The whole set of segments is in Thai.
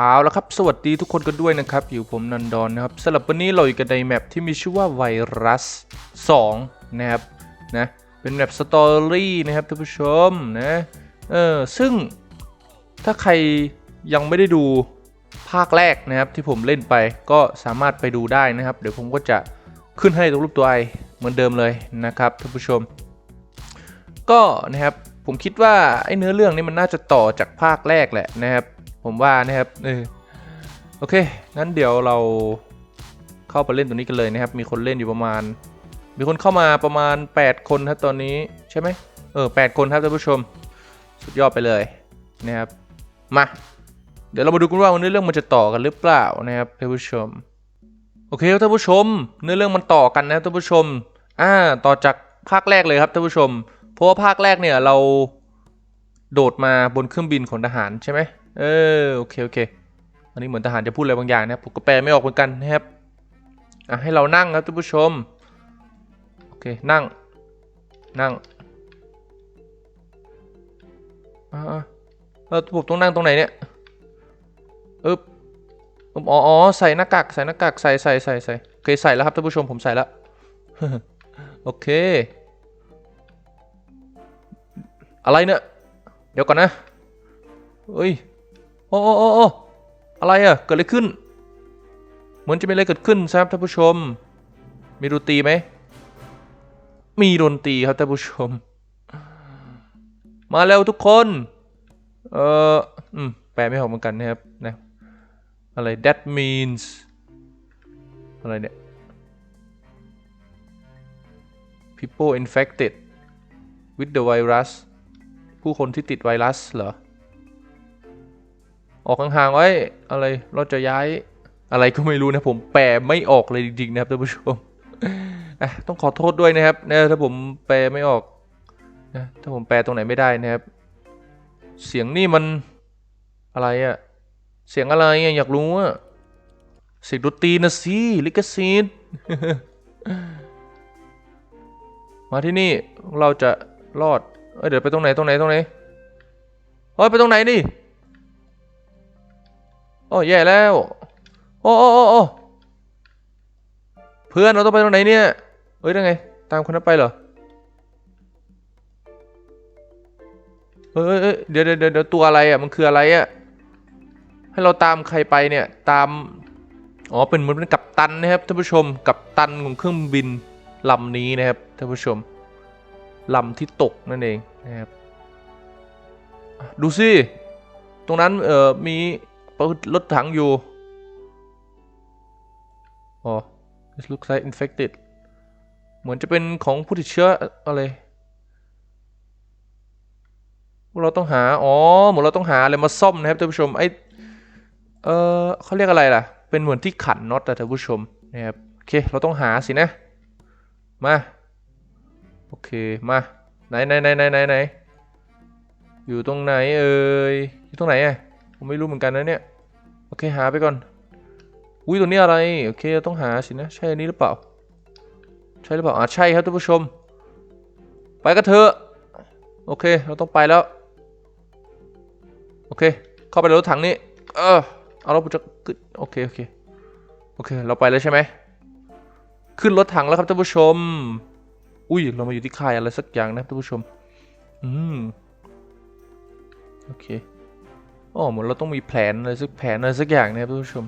เอาละครับ สวัสดีทุกคนกันด้วยนะครับ อยู่ผมนันดอนนะครับสำหรับวันนี้เราอยู่กันในแมปที่มีชื่อว่าไวรัส 2 นะครับนะเป็นแมปสตอรี่นะครับท่านผู้ชมนะเออซึ่งถ้าใครยังไม่ได้ดูภาคแรกนะครับที่ผมเล่นไปก็สามารถไปดูได้นะครับ เดี๋ยวผมก็จะขึ้นให้ตรงรูปตัวไอเหมือนเดิมเลยนะครับท่านผู้ชม ก็นะครับผมคิดว่าไอ้เนื้อเรื่องนี้มันน่าจะต่อจากภาคแรกแหละนะครับ ผมว่านะครับเออโอเคงั้นเดี๋ยวเราเข้าไปเล่นตัวนี้กันเลยนะครับ มีคนเล่นอยู่ประมาณ มีคนเข้ามาประมาณ 8 คนครับตอนนี้ใช่ไหมเออแคนครับท่านผู้ชม สุดยอดไปเลยนะครับมาเดี๋ยวเรามาดูกันว่าเนื้อเรื่องมันจะต่อกันหรือเปล่านะครับท่านผู้ชมโอเคครับท่านผู้ชม เนื้อเรื่องมันต่อกันนะท่านผู้ชมอ่าต่อจากภาคแรกเลยครับท่านผู้ชม เพราะว่าภาคแรกเนี่ยเราโดดมาบนเครื่องบินของทหารใช่ไหม เออโอเคโอเค อันนี้เหมือนทหารจะพูดอะไรบางอย่างนะครับผมก็แปลไม่ออกเหมือนกันนะครับอะให้เรานั่งครับท่านผู้ชมโอเคนั่งนั่งอ่าเออผมต้องนั่งตรงไหนเนี่ยอึ๊บอ๋ออใส่หน้ากากใส่หน้ากากใส่ใส่ใส่ใส่โอเคใส่แล้วครับท่านผู้ชมผมใส่แล้วโอเค อะไรเนี่ย เดี๋ยวก่อนนะเฮ้ย โอ้โอ้โอ้โอ้อะไรอะเกิดอะไรขึ้น เหมือนจะมีอะไรเกิดขึ้นครับท่านผู้ชม มีดนตรีไหม มีดนตรีครับท่านผู้ชม มาแล้วทุกคน เอออืมแปลไม่ออกเหมือนกันนะครับนะ อะไร that means อะไรเนี่ย people infected with the virus ผู้คนที่ติดไวรัสเหรอ ออกห่างๆไว้อะไรเราจะย้ายอะไรก็ไม่รู้นะผมแปลไม่ออกเลยจริงๆนะครับท่านผู้ชมอะต้องขอโทษด้วยนะครับนะถ้าผมแปลไม่ออกนะถ้าผมแปลตรงไหนไม่ได้นะครับ เสียงนี่มันอะไรอะเสียงอะไรอะอยากรู้อะเสียงดนตรีนะสิลิขสิทธิ์มาที่นี่เราจะรอดเอเดี๋ยวไปตรงไหนตรงไหนตรงไหนเฮ้ยไปตรงไหนดิ โอ้แย่แล้ว โอ้โอ้โอ้เพื่อนเราต้องไปตรงไหนเนี่ย เฮ้ยได้ไง ตามคนนั้นไปเหรอเฮ้ยเฮ้ยเดี๋ยวเดี๋ยวเดี๋ยวตัวอะไรอะ มันคืออะไรอะ ให้เราตามใครไปเนี่ย ตาม อ๋อ เป็นเหมือนเป็นกัปตันนะครับท่านผู้ชม กัปตันของเครื่องบินลำนี้นะครับท่านผู้ชมลำที่ตกนั่นเองนะครับ ดูสิ ตรงนั้นเอ่อมี รถถังอยู่อ๋อ it looks like infected เหมือนจะเป็นของผู้ติดเชื้ออะไรเราต้องหา อ๋อ เหมือนเราต้องหาอะไรมาซ่อมนะครับท่านผู้ชม ไอเออเขาเรียกอะไรล่ะ เป็นเหมือนที่ขันน็อตอะท่านผู้ชมนะครับ โอเค เราต้องหาสินะ มา โอเค มา ไหนไหนไหนไหนไหนอยู่ตรงไหนเอ่ย อยู่ตรงไหนอะ ผมไม่รู้เหมือนกันนะเนี่ย โอเคหาไปก่อน อุ้ยตัวนี้อะไร โอเคต้องหาสินะ ใช่อันนี้หรือเปล่า ใช่หรือเปล่าอ่าใช่ครับท่านผู้ชม ไปกันเถอะ โอเค เราต้องไปแล้ว โอเค เข้าไปในรถถังนี้ เออ เอาเราจะขึ้นโอเคโอเค โอเค เราไปแล้วใช่ไหม ขึ้นรถถังแล้วครับท่านผู้ชม อุ้ย เรามาอยู่ที่ค่ายอะไรสักอย่างนะท่านผู้ชม อืม โอเค อ๋อเหมือนเราต้องมีแผนอะไรสักแผนอะไรสักอย่างนะครับท่านผู้ชม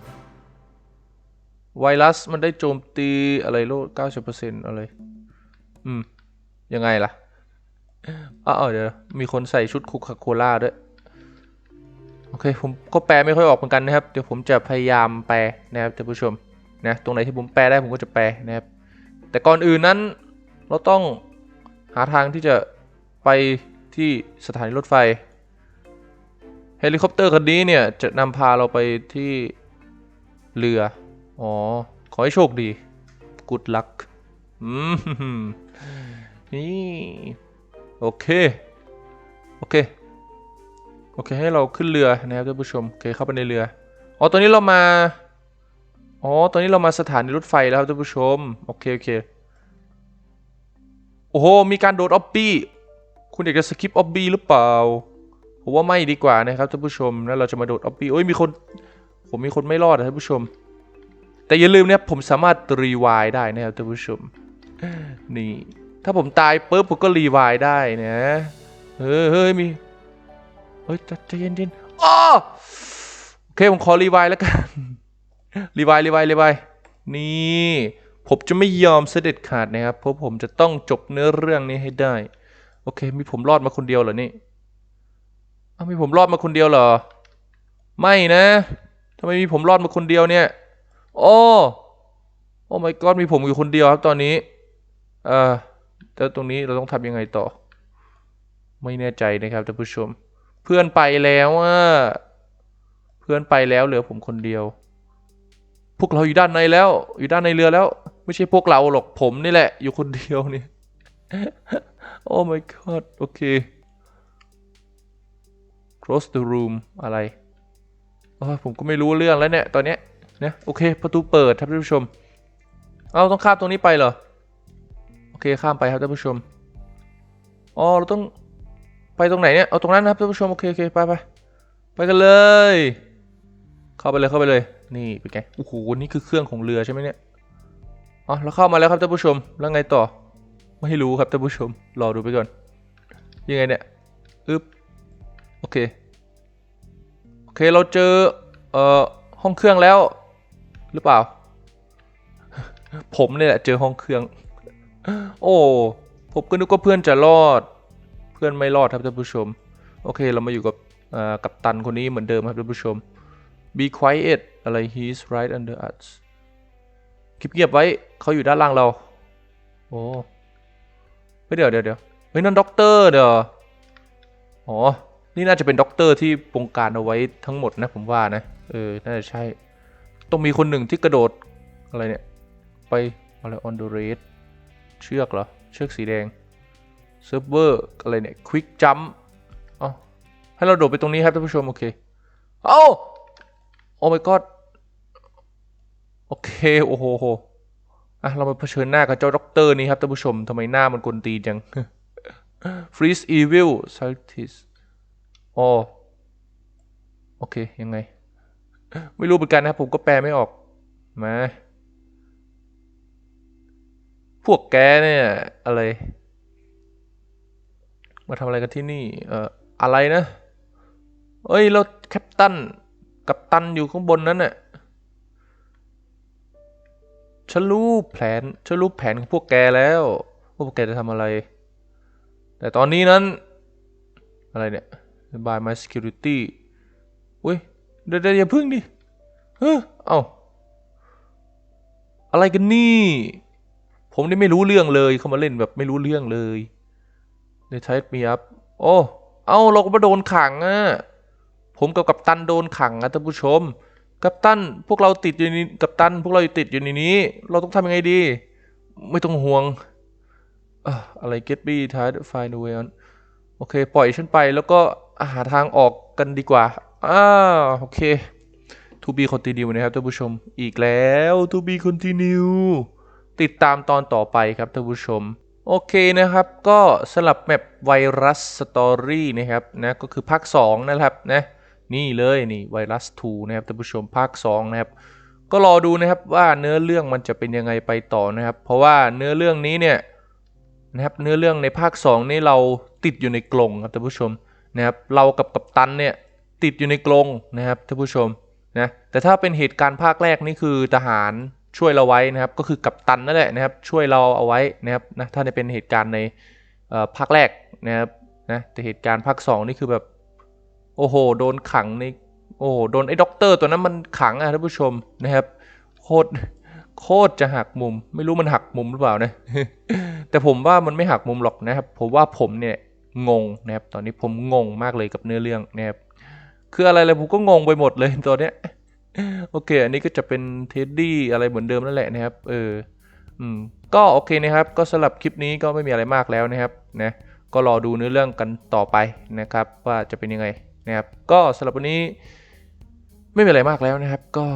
ไวรัสมันได้โจมตีอะไรโลด90%อะไร อืม ยังไงล่ะอ้าวเดี๋ยว มีคนใส่ชุดคุกคาโคล่าด้วย โอเค ผมก็แปลไม่ค่อยออกเหมือนกันนะครับ เดี๋ยวผมจะพยายามแปลนะครับท่านผู้ชม นะ ตรงไหนที่ผมแปลได้ผมก็จะแปลนะครับ แต่ก่อนอื่นนั้น เราต้องหาทางที่จะไปที่สถานีรถไฟ เฮลิคอปเตอร์คันนี้เนี่ย จะนำพาเราไปที่เรือ อ๋อ ขอให้โชคดี good luck อืมนี่ โอเค โอเค โอเค ให้เราขึ้นเรือนะครับท่านผู้ชม โอเค เข้าไปในเรือ อ๋อ ตอนนี้เรามา อ๋อ ตอนนี้เรามาสถานีรถไฟแล้วครับท่านผู้ชม โอเค โอเค โอ้โห มีการโดดออบบี้ คุณอยากจะสกิปออบบี้หรือเปล่า ผมว่าไม่ดีกว่านะครับท่านผู้ชมแล้วเราจะมาโดดออบบี้โอ้ยมีคนผมมีคนไม่รอดนะท่านผู้ชม แต่อย่าลืมนะครับผมสามารถรีวายได้นะครับท่านผู้ชม นี่ ถ้าผมตายปุ๊บผมก็รีวายได้นะเฮ้ยเฮ้ยมีเฮ้ยใจใจเย็นเย็นอ้อโอเคผมขอรีวายแล้วกันรีวายรีวายรีวายนี่ผมจะไม่ยอมเสด็จขาดนะครับเพราะผมจะต้องจบเนื้อเรื่องนี้ให้ได้ โอเค มีผมรอดมาคนเดียวเหรอนี่ อ้ามีผมรอดมาคนเดียวเหรอ ไม่นะทำไมมีผมรอดมาคนเดียวเนี่ย โอ้โอ้ my god มีผมอยู่คนเดียวครับตอนนี้ เอ่อแล้วตรงนี้เราต้องทำยังไงต่อ ไม่แน่ใจนะครับท่านผู้ชม เพื่อนไปแล้วอะเพื่อนไปแล้วเหลือผมคนเดียว พวกเราอยู่ด้านในแล้ว อยู่ด้านในเรือแล้ว ไม่ใช่พวกเราหรอกผมนี่แหละ อยู่คนเดียวนี่ โอ้ my god โอเค close the room อะไรเอ้ยผมก็ไม่รู้เรื่องแล้วเนี่ย ตอนเนี้ยนะโอเค ประตูเปิดครับท่านผู้ชม เอาต้องข้ามตรงนี้ไปเหรอ โอเคข้ามไปครับท่านผู้ชม อ๋อเราต้องไปตรงไหนเนี่ย เอาตรงนั้นนะครับท่านผู้ชม โอเคโอเคไปไปไปกันเลย เข้าไปเลยเข้าไปเลย นี่เป็นไง โอ้โห นี่คือเครื่องของเรือใช่ไหมเนี่ย อ๋อเราเข้ามาแล้วครับท่านผู้ชม แล้วไงต่อ ไม่รู้ครับท่านผู้ชม รอดูไปก่อน ยังไงเนี่ย อึ๊บ โอเค โอเค เราเจอ เอ่อ ห้องเครื่องแล้ว หรือเปล่า ผมเนี่ยแหละเจอห้องเครื่อง โอ้ ผมก็นึกว่าเพื่อนจะรอด เพื่อนไม่รอดครับท่านผู้ชม โอเค เรามาอยู่กับเอ่อกับตันคนนี้เหมือนเดิมครับท่านผู้ชม be quiet อะไร he's right under us เงียบไว้ เขาอยู่ด้านล่างเรา โอ้เดี๋ยวเดี๋ยวเดี๋ยวเฮ้ยนั่นด็อกเตอร์เด้ออ๋อ นี่น่าจะเป็นด็อกเตอร์ที่บงการเอาไว้ทั้งหมดนะผมว่านะ เออ น่าจะใช่ ต้องมีคนหนึ่งที่กระโดดอะไรเนี่ย ไปอะไร on the red เชือกเหรอ เชือกสีแดงเซิร์ฟเวอร์อะไรเนี่ย quick jump เอ้าให้เราโดดไปตรงนี้ครับท่านผู้ชม โอเค เอ้าโอ้ my god โอเค โอ้โหอะ เรามาเผชิญหน้ากับเจ้าด็อกเตอร์นี้ครับท่านผู้ชมทำไมหน้ามันกลตีจัง freeze evil scientist อ๋อโอเค ยังไง ไม่รู้เหมือนกันนะครับผมก็แปลไม่ออกมาพวกแกเนี่ยอะไร มาทำอะไรกันที่นี่ เอ่ออะไรนะ เอ้ยแล้วแคปตันกับตันอยู่ข้างบนนั้นน่ะฉันรู้แผนฉันรู้แผนของพวกแกแล้วว่าพวกแกจะทำอะไร แต่ตอนนี้นั้น อะไรเนี่ย by my security อุ้ยเดี๋ยวเดี๋ยวอย่าพึ่งดิเฮ้ยเอ้าอะไรกันนี่ ผมนี่ไม่รู้เรื่องเลยเขามาเล่นแบบไม่รู้เรื่องเลย They tied me up โอ้เอ้าเราก็มาโดนขังอะผมกับกัปตันโดนขังอะท่านผู้ชม กัปตันพวกเราติดอยู่ในกัปตัน พวกเราอยู่ติดอยู่ในนี้ เราต้องทำยังไงดี ไม่ต้องห่วงอะไร get me tied find a way on โอเค ปล่อยฉันไปแล้วก็หาทางออกกันดีกว่าอ่าโอเค to be continue นะครับท่านผู้ชมอีกแล้ว to be continue ติดตามตอนต่อไปครับท่านผู้ชม โอเคนะครับ ก็สลับแมปไวรัสสตอรี่นะครับนะก็คือภาค 2 นะครับนะนี่เลยนี่ไวรัส 2 นะครับท่านผู้ชมภาค 2 นะครับ ก็รอดูนะครับว่าเนื้อเรื่องมันจะเป็นยังไงไปต่อนะครับ เพราะว่าเนื้อเรื่องนี้เนี่ยนะครับเนื้อเรื่องในภาค 2 นี่เรา ติดอยู่ในกรงครับท่านผู้ชมนะครับเรากับกัปตันเนี่ยติดอยู่ในกรงนะครับท่านผู้ชมนะแต่ถ้าเป็นเหตุการณ์ภาคแรกนี่คือทหารช่วยเราไว้นะครับ ก็คือกัปตันนั่นแหละนะครับ ช่วยเราเอาไว้นะครับนะถ้าในเป็นเหตุการณ์ในภาคแรกนะครับนะแต่เหตุการณ์ภาค 2 นี่คือแบบโอ้โหโดนขังในโอ้โหโดนไอ้ด็อกเตอร์ตัวนั้นมันขังอะท่านผู้ชมนะครับโคตรโคตรจะหักมุม ไม่รู้มันหักมุมหรือเปล่านะแต่ผมว่ามันไม่หักมุมหรอกนะครับผมว่าผมเนี่ย งงนะครับตอนนี้ผมงงมากเลยกับเนื้อเรื่องนะครับคืออะไรเลยผมก็งงไปหมดเลยตอนเนี้ยโอเค อันนี้ก็จะเป็นเท็ดดี้อะไรเหมือนเดิมนั่นแหละนะครับ เออ อืม ก็โอเคนะครับ ก็สำหรับคลิปนี้ก็ไม่มีอะไรมากแล้วนะครับ นะ ก็รอดูเนื้อเรื่องกันต่อไปนะครับ ว่าจะเป็นยังไงนะครับ ก็สำหรับวันนี้ ไม่มีอะไรมากแล้วนะครับ ก็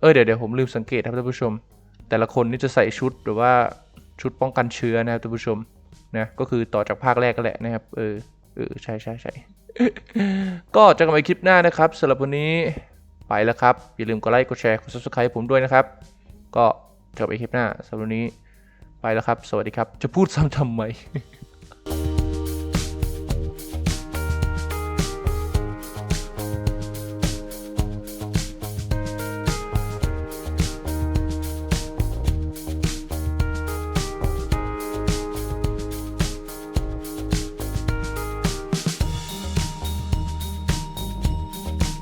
เออเดี๋ยวเดี๋ยวผมลืมสังเกตครับท่านผู้ชม แต่ละคนนี่จะใส่ชุดหรือว่าชุดป้องกันเชื้อนะครับท่านผู้ชม นะก็คือต่อจากภาคแรกก็แหละนะครับ เออเออใช่ใช่ใช่ก็เจอกันใหม่คลิปหน้านะครับสำหรับวันนี้ไปแล้วครับ อย่าลืมกดไลค์กดแชร์กด subscribe ผมด้วยนะครับ ก็เจอกันอีกคลิปหน้าสำหรับวันนี้ไปแล้วครับ สวัสดีครับ จะพูดซ้ำทำไม